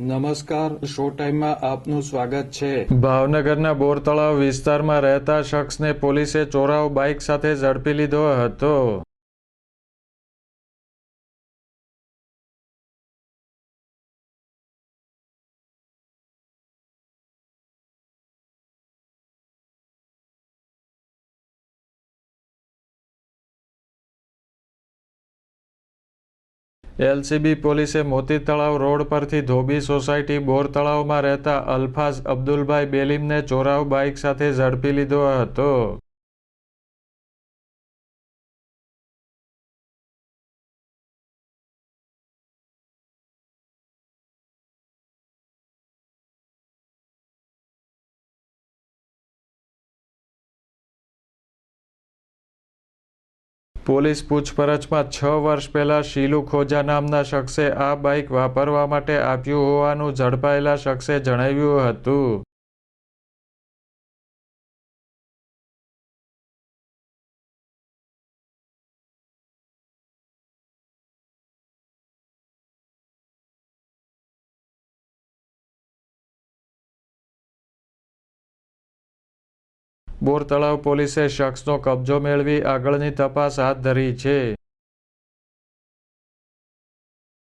નમસ્કાર, શો ટાઈમમાં આપનું સ્વાગત છે. ભાવનગરના બોરતળાવ વિસ્તારમાં રહેતા શખ્સને પોલીસે ચોરાવ બાઇક સાથે ઝડપી લીધો હતો. એલસીબી પોલીસે મોતી તળાવ રોડ પરથી ધોબી સોસાયટી બોર તળાવમાં રહેતા અલ્ફાઝ અબ્દુલભાઈ બેલીમને ચોરાવ બાઇક સાથે ઝડપી લીધો હતો. પોલીસ પૂછપરછમાં છ વર્ષ પહેલા શીલુ ખોજા નામના શખ્સે આ બાઇક વાપરવા માટે આપ્યું હોવાનું ઝડપાયેલા શખ્સે જણાવ્યું હતું. બોર તળાવ પોલીસે શખ્સનો કબજો મેળવી આગળની તપાસ હાથ ધરી છે.